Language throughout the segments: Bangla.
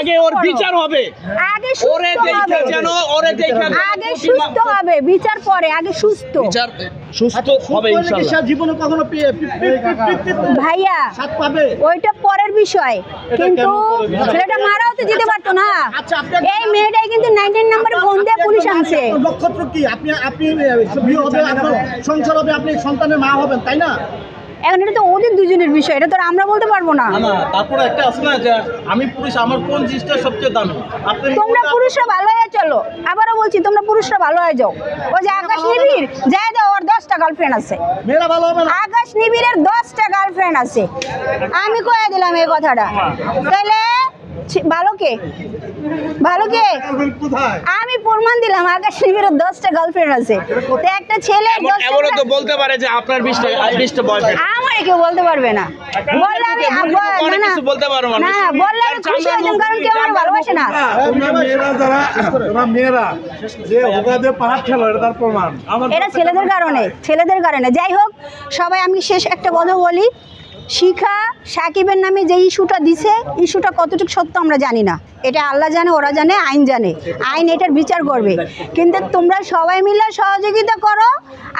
আগে ওর বিচার হবে আগে ওরে সুস্থ দেখে হবে যেন ওরে দেখে আগে সুস্থ হবে বিচার পরে আগে সুস্থ বিচার সুস্থ হবে ইনশাআল্লাহ জীবনে কখনো ভাইয়া স্বাদ পাবে ওইটা পরের বিষয় কিন্তু ছেলেটা মারাও তো যেতে পারতো না আচ্ছা, এই মেয়েটাই কিন্তু নাইনটিন নাম্বারে ফোন দিয়ে পুলিশ আনছে নক্ষত্র কি আপনি আপনি বিয়ে হবে আপনার সংসার হবে আপনি সন্তানের মা হবেন তাই না এখন এটা তো ওদের দুজনের বিষয় এটা তো আর আমরা বলতে পারব না। না তারপরে একটা আছে না যে আমি পুরুষ আমার কোন জিনিসটা সবচেয়ে দামি? তোমরা পুরুষরা ভালো হয়ে চলো। আবারও বলছি তোমরা পুরুষরা ভালো হয়ে যাও। ওই যে আকাশ নিবিড়? যাই দাও ওর দশটা গার্লফ্রেন্ড আছে। মেয়েরা ভালো হবে না? আকাশ নিবিড়ের দশটা গার্লফ্রেন্ড আছে। আমি কয়ে দিলাম এই কথাটা। তাহলে ভালো কে ভালো কে আমি প্রমাণ দিলাম আকাশ নিবিড়ের দশটা গার্লফ্রেন্ড আছে। তো একটা ছেলে এমন এমনও তো বলতে পারে যে আপনার বিশটা বিশটা বয়ফ্রেন্ড আমার কেউ বলতে পারবে না। বললে আমি না অনেক না বলতে পারো না না, বললে আমি খুশি হইতাম কারণ কেউ আমার ভালোবাসে না। তোমরা মেয়েরা যারা তোমরা মেয়েরা যে ওগাদে পাহাড় খেলো এটা তার প্রমাণ। এটা ছেলেদের কারণে ছেলেদের কারণে। যাই হোক সবাই আমি শেষ একটা কথা বলি। শিখা সাকিবের নামে যে ইস্যুটা দিছে ইস্যুটা কতটুকু সত্য আমরা জানি না। এটা আল্লাহ জানে ওরা জানে আইন জানে। আইন এটার বিচার করবে। কিন্তু তোমরা সবাই মিলে সহযোগিতা করো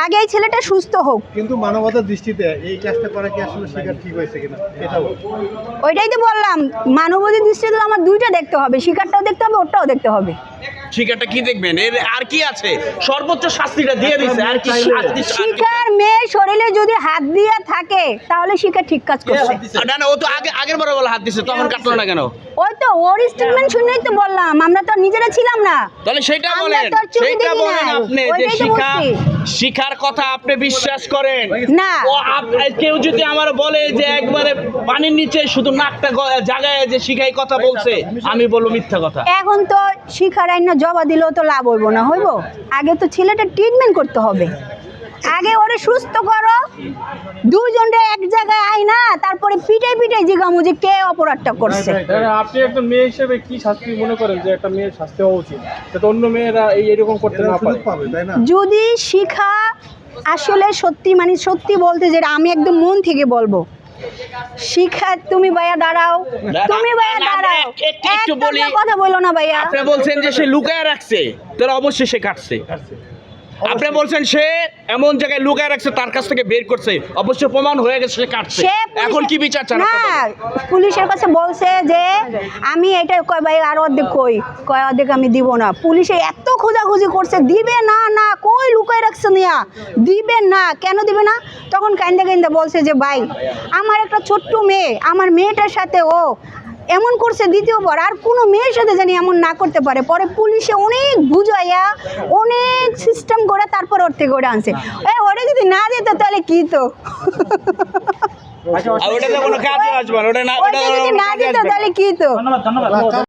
আগে এই ছেলেটা সুস্থ হোক। কিন্তু মানবতার দৃষ্টিতে এই কাজটা করা কি আসলে শিকার ঠিক হয়েছে কিনা? ওইটাই তো বললাম মানবতার দৃষ্টিতে তো আমার দুইটা দেখতে হবে শিকারটাও দেখতে হবে ওটাও দেখতে হবে। শিকারটা কি দেখবেন? এর আর কি আছে? সর্বোচ্চ শাস্তিটা দিয়ে দিছে। আর কি শাস্তি শিকার মেয়ের শরীরে যদি হাত দিয়ে থাকে তাহলে শিকার ঠিক কাজ করছে। না না ও তো আগে আগের বারে বলে হাত দিছে তখন কাটলো না কেন? ওই তো ওর স্টেটমেন্ট শুনেই তো বললাম আমরা তো নিজেরা ছিলাম না। তাহলে সেটা বলেন সেটা বলেন আপনি যে শিখা শিখার কথা আপনি বিশ্বাস করেন। না। ও কেউ যদি আমার বলে যে একবারে পানির নিচে শুধু নাকটা জাগায় যে শিখাই কথা বলছে আমি বলব মিথ্যা কথা। এখন তো শিখার আইন জবা দিলেও তো লাভ হইব না হইব? আগে তো ছেলেটা ট্রিটমেন্ট করতে হবে। আগে ওরে সুস্থ করো। দুজনরে এক জায়গায় আই না তারপরে পিটাই পিটাই জিগামু যে কে অপরাধটা করছে। আপনি একজন মেয়ে হিসেবে কি শাস্তি মনে করেন যে একটা মেয়ের শাস্তি হওয়া উচিত? যাতে অন্য মেয়েরা এই এরকম করতে না পারে। তাই না যদি শিখা আসলে সত্যি মানে সত্যি বলতে যেটা আমি একদম মন থেকে বলব শিখা তুমি ভাইয়া দাঁড়াও। তুমি ভাইয়া দাঁড়াও। একটু- একটু বলি। কথা বলো না ভাইয়া। আপনি বলছেন যে সে লুকায় রাখছে তাহলে অবশ্যই সে কাটছে। আপনি বলছেন সে এমন জায়গায় লুকায় রাখছে তার কাছ থেকে বের করছে। অবশ্যই প্রমাণ হয়ে গেছে সে কাটছে। এখন কি বিচার চান না পুলিশের কাছে বলছে যে আমি এটা কয় ভাই আর অর্ধেক কই? কয় অর্ধেক আমি দিব না। পুলিশে এত খোঁজাখুঁজি করছে দিবে না না কই লুকাই রাখছে নিয়া দিবে না কেন দিবে না? তখন কান্দে কান্দে বলছে যে ভাই আমার একটা ছোট্ট মেয়ে আমার মেয়েটার সাথে ও এমন করছে দ্বিতীয়বার আর কোনো মেয়ের সাথে জানি এমন না করতে পারে। পরে পুলিশে অনেক বুঝাইয়া অনেক সিস্টেম করে তারপর ওর থেকে ওটা আনছে। এ ওটা যদি না দিত তাহলে কি তো? আর ওটাতে কোনো কাজে আসবে না ওটা না ওটা ওটা যদি না দিত তাহলে কি তো? ধন্যবাদ ধন্যবাদ।